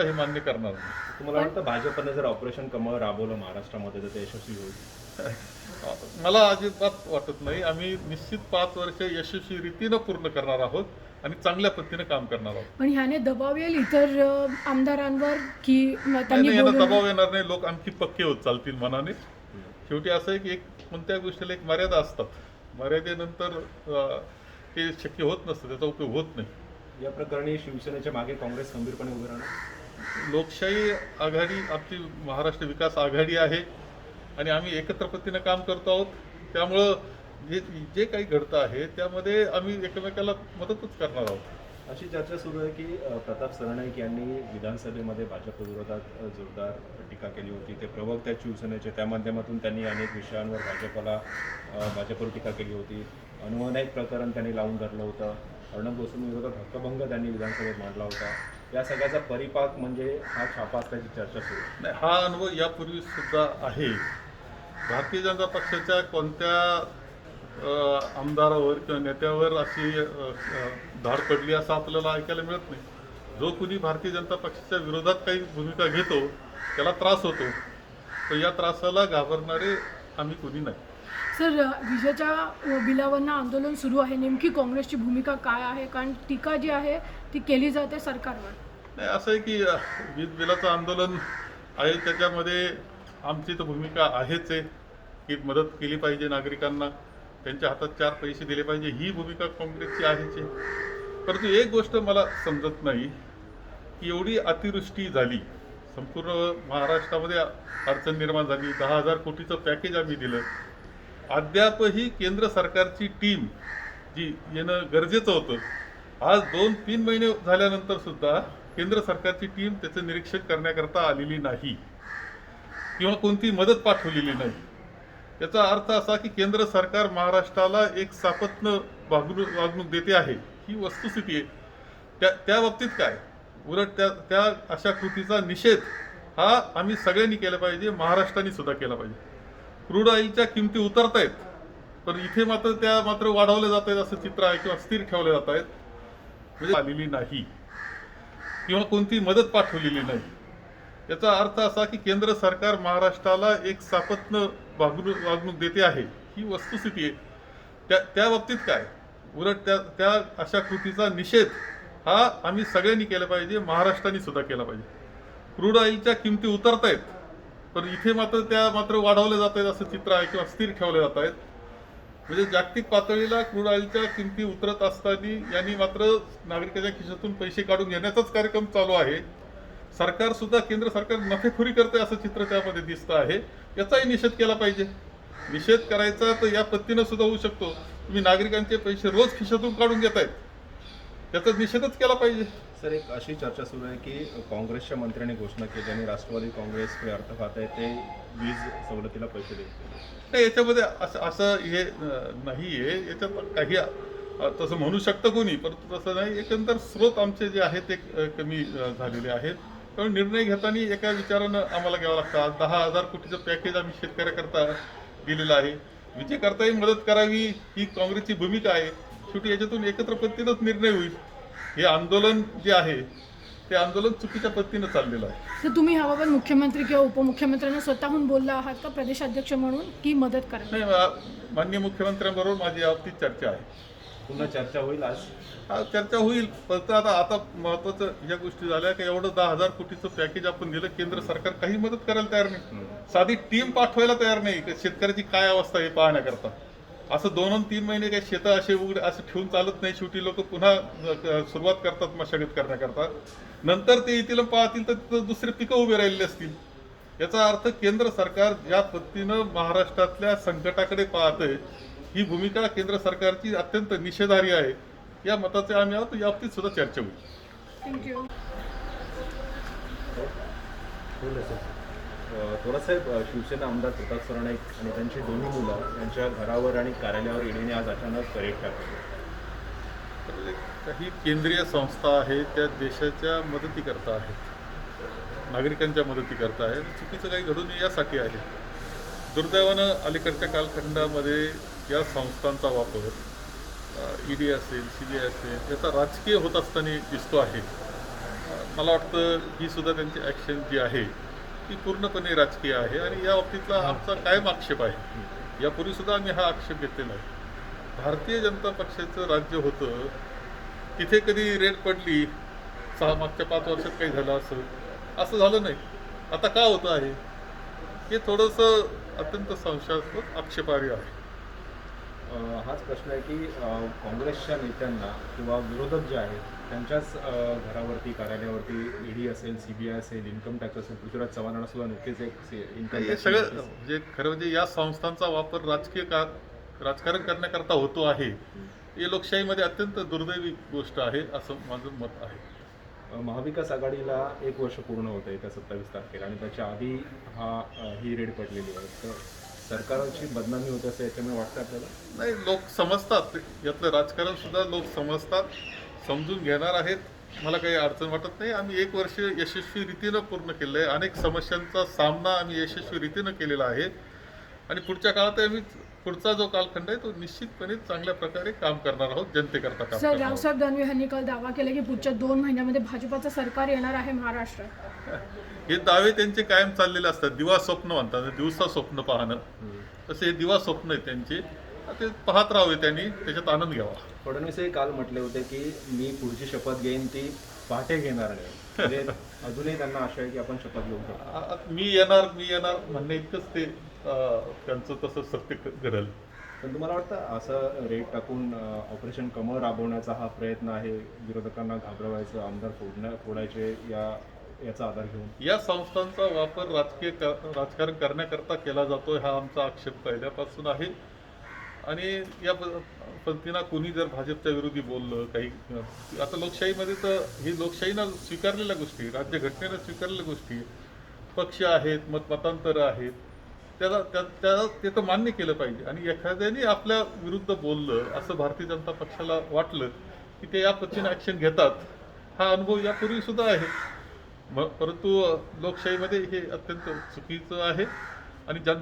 हे मान्य करणार नाही. तुम्हाला वाटतं भाजपने जर ऑपरेशन कमळ राबवलं महाराष्ट्रामध्ये तर ते यशस्वी होईल? मला अजिबात वाटत नाही. आम्ही निश्चित पाच वर्ष यशस्वी रीतीनं पूर्ण करणार आहोत आणि चांगल्या पद्धतीने काम करणार आहोत. पण ह्याने दबाव येईल इतर अ, आमदारांवर की म, त्यांनी नाही, यांना बोलून- दबाव येणार नाही. लोक आणखी पक्के होत चालतील मनाने. शेवटी असं आहे की एक कोणत्या गोष्टीला एक मर्यादा असतात. मर्यादेनंतर अं, ते शक्य होत नसतं. त्याचा उपयोग होत नाही. या प्रकरणी शिवसेनेच्या मागे काँग्रेस खंबीरपणे उभे राहणार? लोकशाही आघाडी आमची महाराष्ट्र विकास आघाडी आहे आणि आम्ही एकत्र पद्धतीनं काम करतो आहोत. त्यामुळं जे जे काही घडतं आहे त्यामध्ये आम्ही एकमेकाला मदतच करणार आहोत. अशी चर्चा सुरू आहे की प्रताप सरनाईक यांनी विधानसभेमध्ये भाजप विरोधात जोरदार टीका केली होती. ते प्रवक्त्या शिवसेनेचे त्या माध्यमातून त्यांनी अनेक विषयांवर भाजपला भाजपवर टीका केली होती. अनुवनायक प्रकरण त्यांनी लावून धरलं होतं. अर्णब गोस्वामी विरोधात हक्कभंग त्यांनी विधानसभेत मांडला होता. या सगळ्याचा परिपाक म्हणजे हा छापा असल्याची चर्चा सुरू. आहे नाही हा अनुभव यापूर्वी सुद्धा आहे. भारतीय जनता पक्षाच्या कोणत्या अ, आमदारावर किंवा नेत्यावर अशी धाड पडली असं आपल्याला ऐकायला मिळत नाही. जो कुणी भारतीय जनता पक्षाच्या विरोधात काही भूमिका घेतो त्याला त्रास होतो. तर या त्रासाला घाबरणारे आम्ही कुणी नाही. सर विजेच्या अ, बिलावरनं आंदोलन सुरू आहे. नेमकी काँग्रेसची भूमिका काय आहे? कारण टीका जी आहे ती केली जाते सरकारवर. नाही असं आहे की वीज बिलाचं आंदोलन आहे त्याच्यामध्ये आमची तर भूमिका आहेच आहे की मदत केली पाहिजे नागरिकांना. त्यांच्या हातात चार पैसे दिले पाहिजे ही भूमिका काँग्रेसची आहेच आहे. परंतु एक गोष्ट मला समजत नाही की एवढी अतिवृष्टी झाली संपूर्ण महाराष्ट्रामध्ये अडचण निर्माण झाली दहा हजार कोटीचं पॅकेज आम्ही दिलं. अद्यापही केंद्र सरकारची टीम जी येणं गरजेचं होतं आज दोन तीन महिने झाल्यानंतर सुद्धा केंद्र सरकारची टीम त्याचं निरीक्षण करण्याकरता आलेली नाही. किंवा कोणती मदत पाठवलेली नाही. याचा अर्थ असा की केंद्र सरकार महाराष्ट्राला एक सापत्न वागणूक वागणूक देते आहे. ही वस्तुस्थिती आहे. त्या त्या बाबतीत काय? उलट त्या त्या अशा कृतीचा निषेध हा आम्ही सगळ्यांनी केला पाहिजे महाराष्ट्राने सुद्धा केला पाहिजे. क्रूड ऑइलच्या किमती उतरत आहेत पण इथे मात्र त्या मात्र वाढवल्या जात आहेत असं चित्र आहे किंवा स्थिर ठेवल्या जात आहेत म्हणजे आलेली नाही. किंवा कोणती मदत पाठवलेली नाही. याचा अर्थ असा की केंद्र सरकार महाराष्ट्राला एक सापत्न वागणूक वागणूक देते आहे. ही वस्तुस्थिती आहे. त्या त्या बाबतीत काय? उलट त्या त्या अशा कृतीचा निषेध हा आम्ही सगळ्यांनी केला पाहिजे महाराष्ट्राने सुद्धा केला पाहिजे. क्रूड ऑइलच्या किमती उतरत आहेत पण इथे मात्र त्या मात्र वाढवल्या जात आहेत असं चित्र आहे किंवा स्थिर ठेवल्या जात आहेत म्हणजे जागतिक पातळीला क्रूड ऑइलच्या किमती उतरत असताना यांनी मात्र नागरिकाच्या खिशातून पैसे काढून घेण्याचाच कार्यक्रम चालू आहे. सरकार सुद्धा केंद्र सरकार नफेखोरी करते असं चित्र त्यामध्ये दिसतं आहे. याचाही निषेध केला पाहिजे. निषेध करायचा तर या पद्धतीनं सुद्धा होऊ शकतो. तुम्ही नागरिकांचे पैसे रोज खिशातून काढून घेत आहेत त्याचा निषेधच केला पाहिजे. सर एक अशी चर्चा सुरू आहे की काँग्रेसच्या मंत्र्यांनी घोषणा केली आणि राष्ट्रवादी काँग्रेस हे अर्थ खात आहे ते वीज सवलतीला पैसे देतील नाही याच्यामध्ये असं असं हे नाही आहे याच्यात काही तसं म्हणू शकतं कोणी परंतु तसं नाही. एकंदर स्रोत आमचे जे आहेत ते कमी झालेले आहेत. त्यामुळे निर्णय घेताना एका विचारानं आम्हाला घ्यावं लागतं. आज दहा हजार कोटीचं पॅकेज आम्ही शेतकऱ्याकरता दिलेलं आहे. विजेकरताही मदत करावी ही काँग्रेसची भूमिका आहे. शेवटी याच्यातून एकत्र पद्धतीनंच निर्णय होईल. हे आंदोलन जे आहे ते आंदोलन चुकीच्या पद्धतीनं चाललेलं आहे. तर तुम्ही ह्याबाबत मुख्यमंत्री किंवा उपमुख्यमंत्र्यांना स्वतःहून बोलला आहात का? प्रदेशाध्यक्ष म्हणून की मदत करा नाही मा- माननीय मुख्यमंत्र्यांबरोबर माझी याबाबतीत चर्चा आहे. पुन्हा चर्चा होईल आज? हा चर्चा होईल. फक्त आता आता महत्वाचं या गोष्टी झाल्या की एवढं दहा हजार कोटीचं पॅकेज आपण दिलं केंद्र सरकार काही मदत करायला तयार नाही. साधी टीम पाठवायला तयार नाही. की शेतकऱ्याची काय अवस्था आहे पाहण्याकरता. असं दोन आणि तीन महिने काही शेतं असे उघडे असं ठेवून चालत नाही. शेवटी लोक पुन्हा सुरुवात करतात मशागत करण्याकरता. नंतर ते येतील पाहतील तर तिथं दुसरे पिकं उभे राहिलेले असतील. याचा अर्थ केंद्र सरकार ज्या पद्धतीनं महाराष्ट्रातल्या संकटाकडे पाहतंय ही भूमिका केंद्र सरकारची अत्यंत निषेधार्ह आहे. या मताचे आम्ही आहोत या बाबतीत सुद्धा चर्चा होईल. थँक्यू थोडासाहेब शिवसेना आमदार प्रताप सरनाईक आणि त्यांची दोन्ही मुलं यांच्या घरावर आणि कार्यालयावर ईडीने आज अचानक रेट टाकली. तर काही केंद्रीय संस्था आहे त्या देशाच्या मदतीकरता आहेत. नागरिकांच्या मदतीकरता आहेत. चुकीचं काही घडून यासाठी आहे. दुर्दैवानं अलीकडच्या कालखंडामध्ये या संस्थांचा वापर ईडी असेल सी बी आय असेल याचा राजकीय होत असताना दिसतो आहे. मला वाटतं ही सुद्धा त्यांची ॲक्शन जी आहे ती पूर्णपणे राजकीय आहे आणि या बाबतीतला आमचा कायम आक्षेप आहे. यापूर्वी सुद्धा आम्ही हा आक्षेप घेतलेला आहे. भारतीय जनता पक्षाचं राज्य होतं तिथे कधी रेड पडली सहा मागच्या पाच वर्षात काही झालं असं असं झालं नाही. आता का होतं आहे? हे थोडंसं अत्यंत संशयास्पद आक्षेपार्ह आहे. हाच प्रश्न आहे की काँग्रेसच्या नेत्यांना किंवा विरोधक जे आहेत त्यांच्याच घरावरती कार्यालयावरती ईडी असेल सीबीआय असेल इन्कम टॅक्स असेल पृथ्वीराज चव्हाणांना सुद्धा नुकतेच एक इन्कम हे सगळं म्हणजे खरं म्हणजे या संस्थांचा वापर राजकीय का राजकारण करण्याकरता होतो आहे हे लोकशाहीमध्ये अत्यंत दुर्दैवी गोष्ट आहे असं माझं मत आहे. महाविकास आघाडीला एक वर्ष पूर्ण होतं येत्या सत्तावीस तारखेला आणि त्याच्या आधी हा ही रेड पडलेली आहे. तर सरकारची बदनामी होते असं याच्यामुळे वाटतं आपल्याला? नाही लोक समजतात. यातलं राजकारण सुद्धा लोक समजतात. समजून घेणार आहेत. मला काही अडचण वाटत नाही. आम्ही एक वर्ष यशस्वी रीतीनं पूर्ण केलं आहे अनेक समस्यांचा सामना आम्ही यशस्वी रीतीनं केलेला आहे. आणि पुढच्या काळात आम्ही पुढचा जो कालखंड आहे तो निश्चितपणे चांगल्या प्रकारे काम करणार आहोत. जनतेकरता काम सर रावसाहेब दानवे यांनी काल दावा केला की पुढच्या दोन महिन्यामध्ये भाजपाचं सरकार येणार आहे महाराष्ट्रात. हे दावे त्यांचे कायम चाललेले असतात. दिवा स्वप्न म्हणतात. दिवसा स्वप्न पाहणं. तसे हे दिवा स्वप्न आहे त्यांचे. ते पाहत राहावे त्यांनी त्याच्यात आनंद घ्यावा. फडणवीस हे काल म्हटले होते की मी पुढची शपथ घेईन ती पहाटे घेणार नाही म्हणजे अजूनही त्यांना आशा आहे की आपण शपथ घेऊ शकतो आ- मी येणार मी येणार म्हणणे इतकंच ते अं, त्यांचं तसं सत्य घडेल. पण तुम्हाला वाटतं असं रेट टाकून ऑपरेशन कमळ राबवण्याचा हा प्रयत्न आहे विरोधकांना घाबरवायचं आमदार फोडण्या फोडायचे या याचा आधार घेऊन? या संस्थांचा वापर राजकीय क- राजकारण करण्याकरता केला जातोय हा आमचा आक्षेप पहिल्यापासून आहे. आणि या प- पद्धतीनं कोणी जर भाजपच्या विरोधी बोललं काही आता लोकशाहीमध्ये तर ही लोकशाहीनं स्वीकारलेल्या गोष्टी राज्यघटनेनं स्वीकारलेल्या गोष्टी पक्ष आहेत मतमतांतरं आहेत त्याला त्या त्याला ते तर मान्य केलं पाहिजे. आणि एखाद्याने आपल्या विरुद्ध बोललं असं भारतीय जनता पक्षाला वाटलं की ते या पद्धतीने ॲक्शन घेतात हा अनुभव यापूर्वी सुद्धा आहे. म- परंतु लोकशाहीमध्ये हे अत्यंत चुकीचं आहे. आणि जन